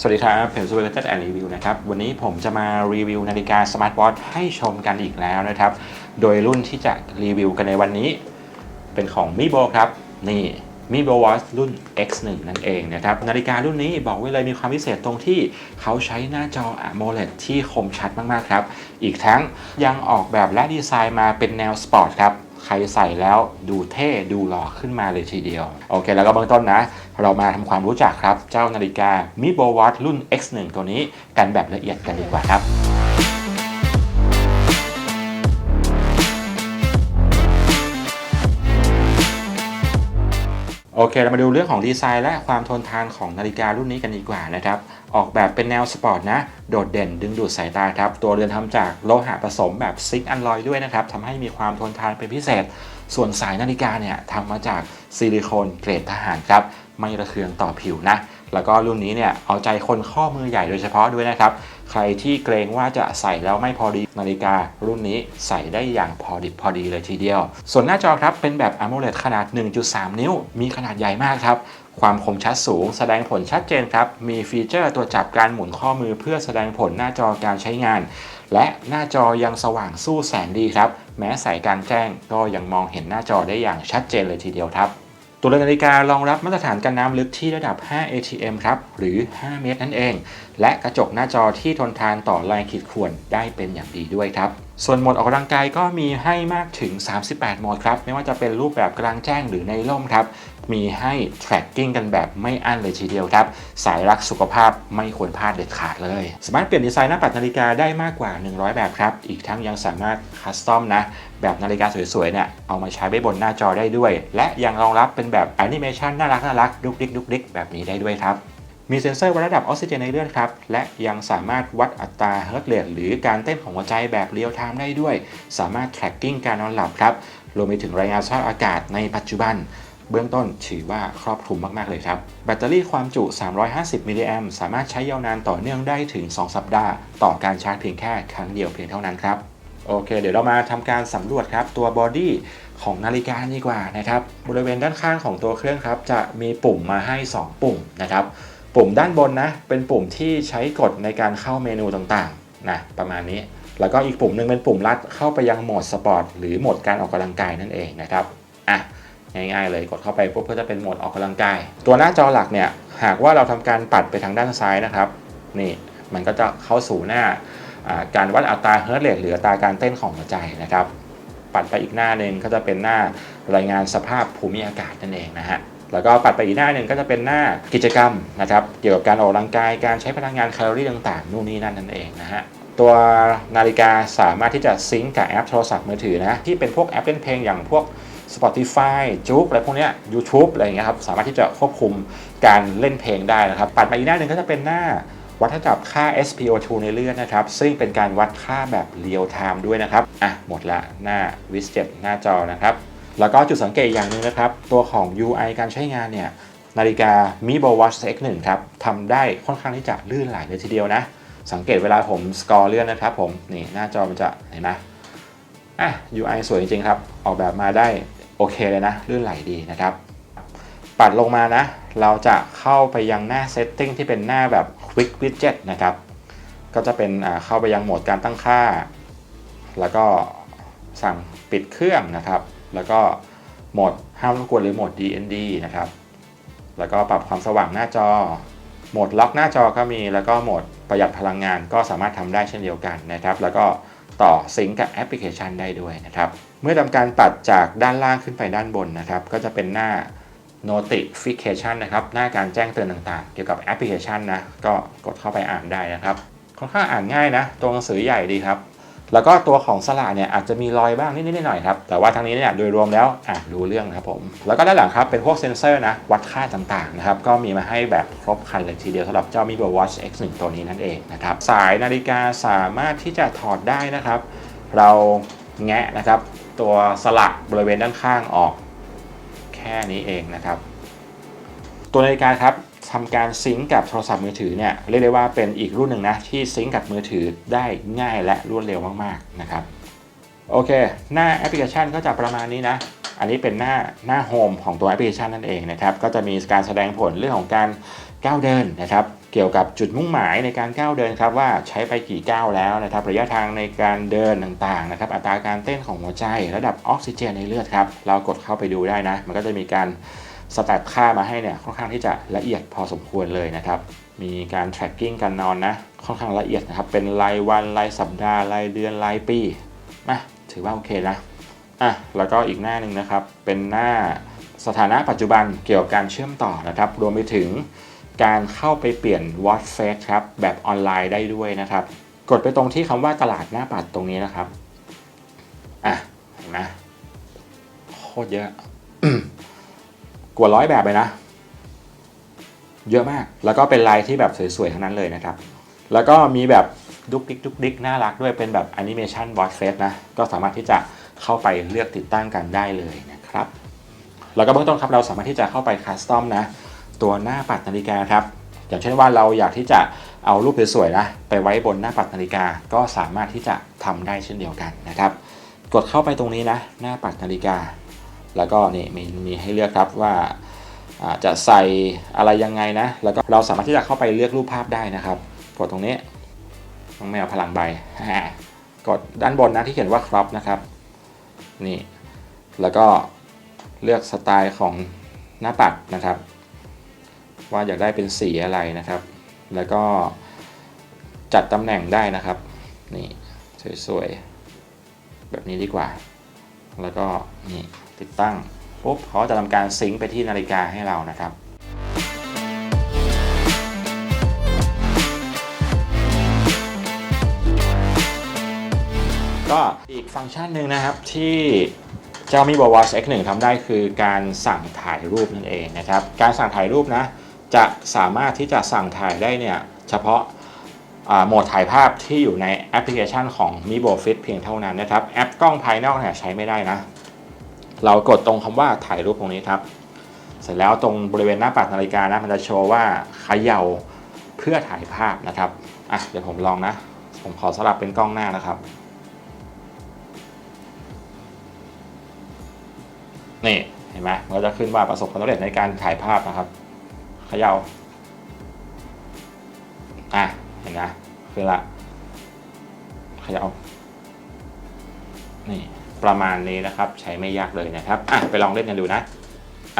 สวัสดีครับเพจซูเปอร์เตอร์แอนด์รีวิวนะครับ วันนี้ผมจะมารีวิวนาฬิกาสมาร์ทวอทให้ชมกันอีกแล้วนะครับ โดยรุ่นที่จะรีวิวกันในวันนี้ เป็นของ m i b o ครับ นี่ m i b o Watch รุ่น X1 นั่นเองนะครับ นาฬิการุ่นนี้บอกไว้เลยมีความพิเศษตรงที่เขาใช้หน้าจอ AMOLED ที่คมชัดมาก ๆ ครับ อีกทั้งยังออกแบบและดีไซน์มาเป็นแนวสปอร์ตครับใครใส่แล้วดูเท่ดูหล่อขึ้นมาเลยทีเดียว โอเค แล้วก็เบื้องต้นนะ เรามาทำความรู้จักครับ เจ้านาฬิกา m i b o Watch รุ่น X1 ตัวนี้กันแบบละเอียดกันดีกว่าครับโอเค เรามาดูเรื่องของดีไซน์และความทนทานของนาฬิการุ่นนี้กันดีกว่านะครับ ออกแบบเป็นแนวสปอร์ตนะ โดดเด่นดึงดูดสายตาครับ ตัวเรือนทำจากโลหะผสมแบบซิงค์อัลลอยด้วยนะครับทำให้มีความทนทานเป็นพิเศษ ส่วนสายนาฬิกาเนี่ยทำมาจากซิลิโคนเกรดทหารครับ ไม่ระเคืองต่อผิวนะ แล้วก็รุ่นนี้เนี่ยเอาใจคนข้อมือใหญ่โดยเฉพาะด้วยนะครับ ใครที่เกรงว่าจะใส่แล้วไม่พอดีนาฬิกา รุ่นนี้ใส่ได้อย่างพอดิบพอดีเลยทีเดียว ส่วนหน้าจอครับเป็นแบบ AMOLED ขนาด 1.3 นิ้ว มีขนาดใหญ่มากครับความคมชัดสูง แสดงผลชัดเจนครับ มีฟีเจอร์ตัวจับการหมุนข้อมือเพื่อแสดงผลหน้าจอการใช้งาน และหน้าจอยังสว่างสู้แสงดีครับ แม้สายการแจ้งก็ยังมองเห็นหน้าจอได้อย่างชัดเจนเลยทีเดียวครับ ตัวเรือนนาฬิการองรับมาตรฐานกันน้ำลึกที่ระดับ 5 ATM ครับ หรือ 5 เมตรนั่นเอง และกระจกหน้าจอที่ทนทานต่อแรงขีดข่วนได้เป็นอย่างดีด้วยครับ ส่วนโหมดออกกำลังกายก็มีให้มากถึง 38 โหมดครับ ไม่ว่าจะเป็นรูปแบบกลางแจ้งหรือในร่มครับ มีให้ tracking กันแบบไม่อั้นเลยทีเดียวครับ สายรักสุขภาพไม่ควรพลาดเด็ดขาดเลย สามารถเปลี่ยนดีไซน์หน้าปัดนาฬิกาได้มากกว่า 100 แบบครับ อีกทั้งยังสามารถคัสตอมนะ แบบนาฬิกาสวยๆ เนี่ยเอามาใช้ไว้บนหน้าจอได้ด้วย และยังรองรับเป็นแบบแอนิเมชันน่ารักน่ารักดุกดิกดุกดิกแบบนี้ได้ด้วยครับ มีเซ็นเซอร์วัดระดับออกซิเจนในเลือดครับ และยังสามารถวัดอัตราเฮิร์ตเรทหรือการเต้นของหัวใจแบบเรียลไทม์ได้ด้วย สามารถ tracking การนอนหลับครับ รวมไปถึงรายงานสภาพอากาศในปัจจุบัน เบื้องต้นถือว่าครอบคลุมมาก ๆ เลยครับ แบตเตอรี่ความจุ 350 มิลลิแอมสามารถใช้ยาวนานต่อเนื่องได้ถึง 2 สัปดาห์ ต่อการชาร์จเพียงแค่ครั้งเดียวเพียงเท่านั้นครับโอเค เดี๋ยวเรามาทำการสำรวจครับ ตัวบอดี้ของนาฬิกาดีกว่านะครับ บริเวณด้านข้างของตัวเครื่องครับ จะมีปุ่มมาให้ 2 ปุ่มนะครับ ปุ่มด้านบนนะ เป็นปุ่มที่ใช้กดในการเข้าเมนูต่างๆนะประมาณนี้ แล้วก็อีกปุ่มหนึ่งเป็นปุ่มลัดเข้าไปยังโหมดสปอร์ตหรือโหมดการออกกำลังกายนั่นเองนะครับอะง่ายๆเลยกดเข้าไปปุ๊บก็จะเป็นโหมดออกกำลังกาย ตัวหน้าจอหลักเนี่ยหากว่าเราทำการปัดไปทางด้านซ้ายนะครับนี่มันก็จะเข้าสู่หน้าอ่าการวัดอัตราเฮิร์ตเรทหรืออัตราการเต้นของหัวใจนะครับ ปัดไปอีกหน้าหนึ่งก็จะเป็นหน้ารายงานสภาพภูมิอากาศนั่นเองนะฮะ แล้วก็ปัดไปอีกหน้าหนึ่งก็จะเป็นหน้ากิจกรรมนะครับเกี่ยวกับการออกกำลังกายการใช้พลังงานแคลอรี่ต่างๆนู่นนี่นั่นนั่นเองนะฮะตัวนาฬิกาสามารถที่จะซิงก์กับแอปโทรศัพท์มือถือนะที่เป็นพวกแอปเล่นเพลงอย่างพวก Spotify จุกอะไรพวกเนี้ย YouTube อะไรอย่างเงี้ยครับสามารถที่จะควบคุมการเล่นเพลงได้นะครับ ปัดไปอีกหน้าหนึ่งก็จะเป็นหน้าวัดระดับค่า SpO2 ในเลือดนะครับ ซึ่งเป็นการวัดค่าแบบเรียลไทม์ด้วยนะครับ อะ หมดละหน้าวิสเจ็หน้าจอนะครับ แล้วก็จุดสังเกตอย่างหนึ่งนะครับ ตัวของ UI การใช้งานเนี่ยนาฬิกา Mi b o Watch X1 ครับทำได้ค่อนข้างที่จะลื่นไหลเลยทีเดียวนะ สังเกตเวลาผมสกอร์เลื่อนนะครับผมนี่หน้าจอมันจะเห็นไหมอะ UI สวยจริงๆครับ ออกแบบมาได้โอเคเลยนะ ลื่นไหลดีนะครับ ปัดลงมานะ เราจะเข้าไปยังหน้า Setting ที่เป็นหน้าแบบ Quick Widget นะครับ ก็จะเป็นอ่าเข้าไปยังโหมดการตั้งค่า แล้วก็สั่งปิดเครื่องนะครับ แล้วก็โหมดห้ามรบกวนหรือโหมด DND นะครับ แล้วก็ปรับความสว่างหน้าจอ โหมดล็อกหน้าจอก็มี แล้วก็โหมดประหยัดพลังงานก็สามารถทำได้เช่นเดียวกันนะครับ แล้วก็ต่อซิงก์กับแอปพลิเคชันได้ด้วยนะครับ เมื่อทำการปัดจากด้านล่างขึ้นไปด้านบนนะครับ ก็จะเป็นหน้า notification นะครับ หน้าการแจ้งเตือนต่างๆ เกี่ยวกับแอปพลิเคชันนะ ก็กดเข้าไปอ่านได้นะครับ ค่อนข้างอ่านง่ายนะ ตัวหนังสือใหญ่ดีครับ แล้วก็ตัวของสลากเนี่ยอาจจะมีรอยบ้างนิดๆหน่อยๆครับ แต่ว่าทั้งนี้เนี่ยโดยรวมแล้วอะรู้เรื่องนะครับผม แล้วก็ด้านหลังครับเป็นพวกเซ็นเซอร์นะ วัดค่าต่างๆนะครับ ก็มีมาให้แบบครบครันเลยทีเดียวสำหรับเจ้า Mi b o Watch X1 ตัวนี้นั่นเองนะครับ สายนาฬิกาสามารถที่จะถอดได้นะครับ เราแงะนะครับ ตัวสลักบริเวณด้านข้างออก แค่นี้เองนะครับ ตัวนาฬิกาครับ ทำการซิงก์กับโทรศัพท์มือถือเนี่ยเรียกได้ว่าเป็นอีกรุ่นหนึ่งนะที่ซิงก์กับมือถือได้ง่ายและรวดเร็วมากๆนะครับโอเค หน้าแอปพลิเคชันก็จะประมาณนี้นะ อันนี้เป็นหน้าหน้าโฮมของตัวแอปพลิเคชันนั่นเองนะครับ ก็จะมีการแสดงผลเรื่องของการก้าวเดินนะครับ เกี่ยวกับจุดมุ่งหมายในการก้าวเดินครับว่าใช้ไปกี่ก้าวแล้วนะครับ ระยะทางในการเดินต่างๆนะครับ อัตราการเต้นของหัวใจ ระดับออกซิเจนในเลือดครับ เรากดเข้าไปดูได้นะ มันก็จะมีการ สแตทค่ามาให้เนี่ยค่อนข้างที่จะละเอียดพอสมควรเลยนะครับ มีการ tracking การนอนนะ ค่อนข้างละเอียดนะครับ เป็นรายวันรายสัปดาห์รายเดือนรายปีนะถือว่าโอเคนะอะแล้วก็อีกหน้าหนึ่งนะครับ เป็นหน้าสถานะปัจจุบันเกี่ยวกับการเชื่อมต่อนะครับ รวมไปถึงการเข้าไปเปลี่ยน Watch Face ครับ แบบออนไลน์ได้ด้วยนะครับ กดไปตรงที่คำว่าตลาดหน้าปัดตรงนี้นะครับ อะเห็นไหมโคตรเยอะ กว่าร้อยแบบเลยนะ เยอะมาก แล้วก็เป็นลายที่แบบสวยๆทั้งนั้นเลยนะครับ แล้วก็มีแบบดุกดิกดุกดิกน่ารักด้วยเป็นแบบแอนิเมชัน Watch Face นะ ก็สามารถที่จะเข้าไปเลือกติดตั้งกันได้เลยนะครับ แล้วก็เบื้องต้นครับเราสามารถที่จะเข้าไปคัสตอมนะ ตัวหน้าปัดนาฬิกาครับ อย่างเช่นว่าเราอยากที่จะเอารูปสวยๆนะไปไว้บนหน้าปัดนาฬิกา ก็สามารถที่จะทำได้เช่นเดียวกันนะครับ กดเข้าไปตรงนี้นะ หน้าปัดนาฬิกา แล้วก็นี่มีมีให้เลือกครับว่าจะใส่อะไรยังไงนะ แล้วก็เราสามารถที่จะเข้าไปเลือกรูปภาพได้นะครับกดตรงนี้น้องแมวพลังใบกดด้านบนนะที่เขียนว่า crop นะครับนี่แล้วก็เลือกสไตล์ของหน้าปัดนะครับ ว่าอยากได้เป็นสีอะไรนะครับ แล้วก็จัดตำแหน่งได้นะครับนี่สวยๆแบบนี้ดีกว่า แล้วก็นี่ ติดตั้งปุ๊บเขาจะทำการซิงค์ไปที่นาฬิกาให้เรานะครับก็อีกฟังก์ชันหนึ่งนะครับที่เจ้า Mi b o Watch X1 ทำได้คือการสั่งถ่ายรูปนั่นเองนะครับ การสั่งถ่ายรูปนะจะสามารถที่จะสั่งถ่ายได้เนี่ยเฉพาะโหมดถ่ายภาพที่อยู่ในแอปพลิเคชันของ Mi b o Fit เพียงเท่านั้นนะครับ แอปกล้องภายนอกเนี่ยใช้ไม่ได้นะ เรากดตรงคำว่าถ่ายรูปตรงนี้ครับ เสร็จแล้วตรงบริเวณหน้าปัดนาฬิกานะมันจะโชว์ว่าเขย่าเพื่อถ่ายภาพนะครับอะเดี๋ยวผมลองนะ ผมขอสลับเป็นกล้องหน้านะครับนี่เห็นไหมมันจะขึ้นว่าประสบความสำเร็จในการถ่ายภาพนะครับเขย่าอะเห็นนะขึ้นละเขย่านี่ ประมาณนี้นะครับ ใช้ไม่ยากเลยนะครับอะไปลองเล่นกันดูนะ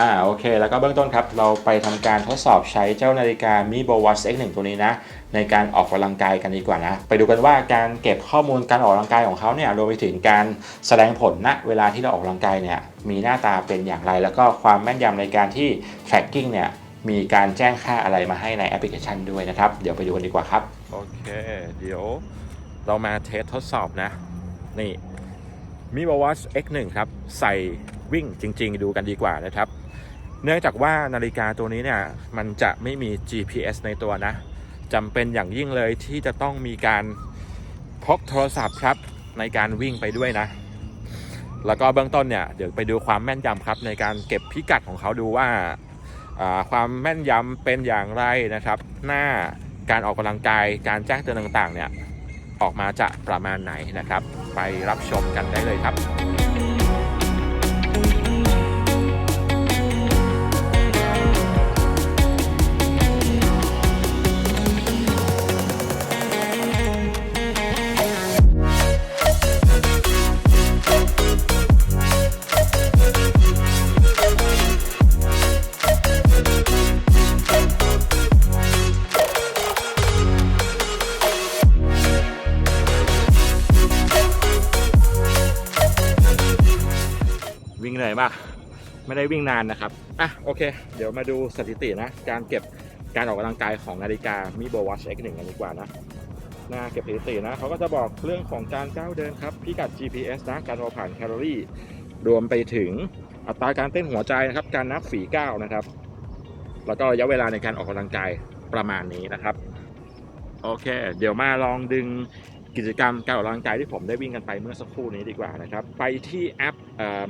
อ่าโอเค แล้วก็เบื้องต้นครับ เราไปทำการทดสอบใช้เจ้านาฬิกา Mi b o Watch X1 ตัวนี้นะ ในการออกกำลังกายกันดีกว่านะ ไปดูกันว่าการเก็บข้อมูลการออกกำลังกายของเขาเนี่ยรวมไปถึงการแสดงผลณเวลาที่เราออกกำลังกายเนี่ยมีหน้าตาเป็นอย่างไร แล้วก็ความแม่นยำในการที่ tracking เนี่ยมีการแจ้งค่าอะไรมาให้ในแอปพลิเคชันด้วยนะครับ เดี๋ยวไปดูกันดีกว่าครับ โอเค เดี๋ยวเรามาเทสทดสอบนะ นี่ Mi b o Watch X1 ครับ ใส่วิ่งจริง ๆ ดูกันดีกว่านะครับ เนื่องจากว่านาฬิกาตัวนี้เนี่ย มันจะไม่มี GPS ในตัวนะจำเป็นอย่างยิ่งเลยที่จะต้องมีการพกโทรศัพท์ครับในการวิ่งไปด้วยนะ แล้วก็เบื้องต้นเนี่ย เดี๋ยวไปดูความแม่นยำครับ ในการเก็บพิกัดของเขาดูว่าอ่าความแม่นยำเป็นอย่างไรนะครับ หน้าการออกกำลังกายการแจ้งเตือนต่างๆ เนี่ย ออกมาจะประมาณไหนนะครับ ไปรับชมกันได้เลยครับ ไม่ได้วิ่งนานนะครับอะโอเค เดี๋ยวมาดูสถิตินะ การเก็บการออกกำลังกายของนาฬิกา Mi b o Watch X1 กันดีกว่านะหน้าเก็บสถิตินะเขาก็จะบอกเรื่องของการก้าวเดินครับพิกัด GPS นะการเผาผ่านแคลอรี่ รวมไปถึงอัตราการเต้นหัวใจนะครับการนับฝีก้าวนะครับ แล้วก็ระยะเวลาในการออกกำลังกายประมาณนี้นะครับโอเค เดี๋ยวมาลองดึงกิจกรรมการออกกำลังกายที่ผมได้วิ่งกันไปเมื่อสักครู่นี้ดีกว่านะครับ ไปที่แอป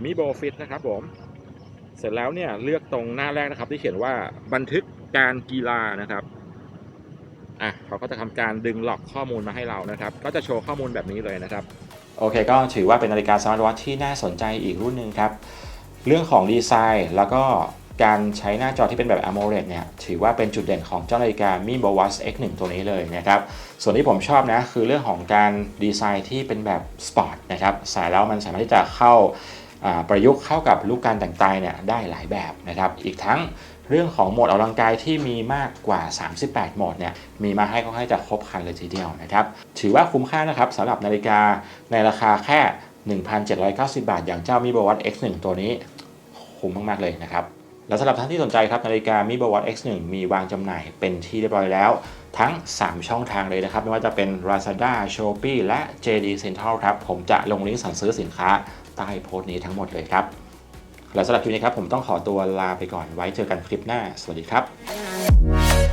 มิโบฟิตนะครับผม เสร็จแล้วเนี่ยเลือกตรงหน้าแรกนะครับ ที่เขียนว่าบันทึกการกีฬานะครับอะเขาก็จะทำการดึงหลอกข้อมูลมาให้เรานะครับ ก็จะโชว์ข้อมูลแบบนี้เลยนะครับ โอเค ก็ถือว่าเป็นนาฬิกาสมาร์ทวอทที่น่าสนใจอีกรุ่นหนึ่งครับ เรื่องของดีไซน์แล้วก็การใช้หน้าจอที่เป็นแบบ AMOLED เนี่ยถือว่าเป็นจุดเด่นของเจ้านาฬิกา Mi b o w a t c h X1 ตัวนี้เลยนะครับ ส่วนที่ผมชอบนะคือเรื่องของการดีไซน์ที่เป็นแบบสปอร์ตนะครับใส่แล้วมันสามารถที่จะเข้า ประยุกต์เข้ากับลูกการแต่งกายเนี่ยได้หลายแบบนะครับ อีกทั้งเรื่องของโหมดออกกำลังกายที่มีมากกว่า 38 โหมดเนี่ยมีมาให้ค่อนข้างจะครบครันเลยทีเดียวนะครับ ถือว่าคุ้มค่านะครับสำหรับนาฬิกาในราคาแค่ 1,790 บาท อย่างเจ้า Mi b o w a t c h X1 ตัวนี้คุ้มมาก ๆ เลยนะครับ และสำหรับท่านที่สนใจครับนาฬิกา Mi b o w a t c h X1 มีวางจำหน่ายเป็นที่เรียบร้อยแล้ว ทั้ง 3 ช่องทางเลยนะครับ ไม่ว่าจะเป็น Lazada, Shopee และ JD Central ครับผมจะลงลิงก์สั่งซื้อสินค้า ใต้โพสต์นี้ทั้งหมดเลยครับ และสำหรับคลิปนี้ครับผมต้องขอตัวลาไปก่อนไว้เจอกันคลิปหน้า สวัสดีครับ